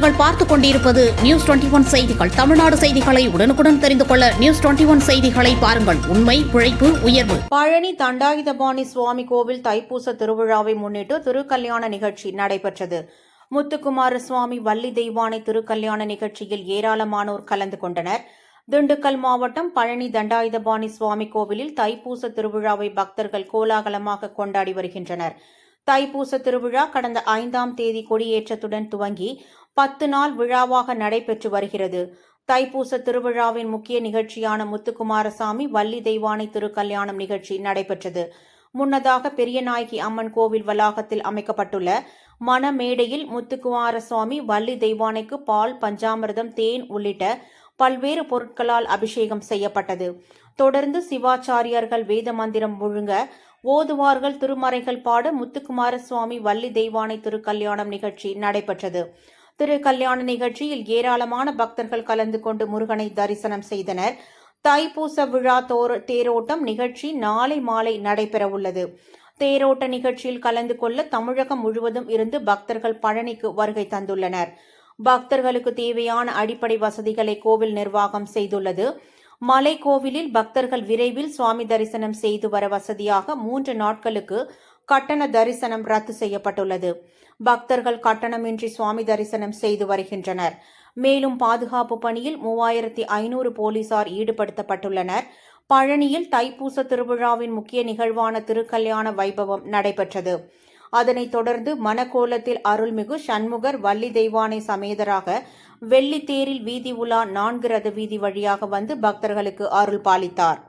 நீங்கள் பார்த்துக் கொண்டிருப்பது நியூஸ் டுவெண்டி ஒன் செய்திகள். தமிழ்நாடு செய்திகளை உடனுக்குடன் தெரிந்து கொள்ள நியூஸ் டுவெண்டி ஒன் செய்திகளை பாருங்கள். உண்மை உழைப்பு உயர்வு. பழனி தண்டாயுதபாணி சுவாமி கோவில் தைப்பூச திருவிழாவை முன்னிட்டு திருக்கல்யாண நிகழ்ச்சி நடைபெற்றது. முத்துக்குமார சுவாமி வள்ளி தெய்வானை திருக்கல்யாண நிகழ்ச்சியில் ஏராளமானோர் கலந்து கொண்டனர். திண்டுக்கல் மாவட்டம் பழனி தண்டாயுதபாணி சுவாமி கோவிலில் தைப்பூச திருவிழாவை பக்தர்கள் கோலாகலமாக கொண்டாடி வருகின்றனர். தைப்பூச திருவிழா கடந்த ஐந்தாம் தேதி கொடியேற்றத்துடன் துவங்கி பத்து நாள் விழாவாக நடைபெற்று வருகிறது. தைப்பூச திருவிழாவின் முக்கிய நிகழ்ச்சியான முத்துக்குமாரசாமி வள்ளி தெய்வானை திருக்கல்யாணம் நிகழ்ச்சி நடைபெற்றது. முன்னதாக பெரியநாயகி அம்மன் கோவில் வளாகத்தில் அமைக்கப்பட்டுள்ள மணமேடையில் முத்துக்குமாரசுவாமி வள்ளி தெய்வானைக்கு பால் பஞ்சாமிர்தம் தேன் உள்ளிட்ட பல்வேறு பொருட்களால் அபிஷேகம் செய்யப்பட்டது. தொடர்ந்து சிவாச்சாரியார்கள் வேத மந்திரம் முழுங்க ஓதுவார்கள் திருமறைகள் பாட முத்துக்குமாரசுவாமி வள்ளி தெய்வானை திருக்கல்யாணம் நிகழ்ச்சி நடைபெற்றது. திருக்கல்யாண நிகழ்ச்சியில் ஏராளமான பக்தர்கள் கலந்து கொண்டு முருகனை தரிசனம் செய்தனர். தைப்பூச விழா தோர தேரோட்டம் நிகழ்ச்சி நாளை மாலை நடைபெறவுள்ளது தேரோட்ட நிகழ்ச்சியில் கலந்து கொள்ள தமிழகம் முழுவதும் இருந்து பக்தர்கள் பழனிக்கு வருகை தந்துள்ளனர். பக்தர்களுக்கு தேவையான அடிப்படை வசதிகளை கோவில் நிர்வாகம் செய்துள்ளது. மலை கோவிலில் பக்தர்கள் விரைவில் சுவாமி தரிசனம் செய்து வர வசதியாக மூன்று நாட்களுக்கு கட்டண தரிசனம் ரத்து செய்யப்பட்டுள்ளது. பக்தர்கள் கட்டணமின்றி சுவாமி தரிசனம் செய்து வருகின்றனர். மேலும் பாதுகாப்பு பணியில் மூவாயிரத்தி ஐநூறு போலீசார் ஈடுபடுத்தப்பட்டுள்ளனர். பழனியில் தைப்பூச திருவிழாவின் முக்கிய நிகழ்வான திருக்கல்யாண வைபவம் நடைபெற்றது. அதனைத் தொடர்ந்து மணக்கோலத்தில் அருள்மிகு சண்முகர் வள்ளி தெய்வானை சமேதராக வெள்ளித்தேரில் வீதி உலா நான்கு ரத வீதி வழியாக வந்து பக்தர்களுக்கு அருள் பாலித்தார்.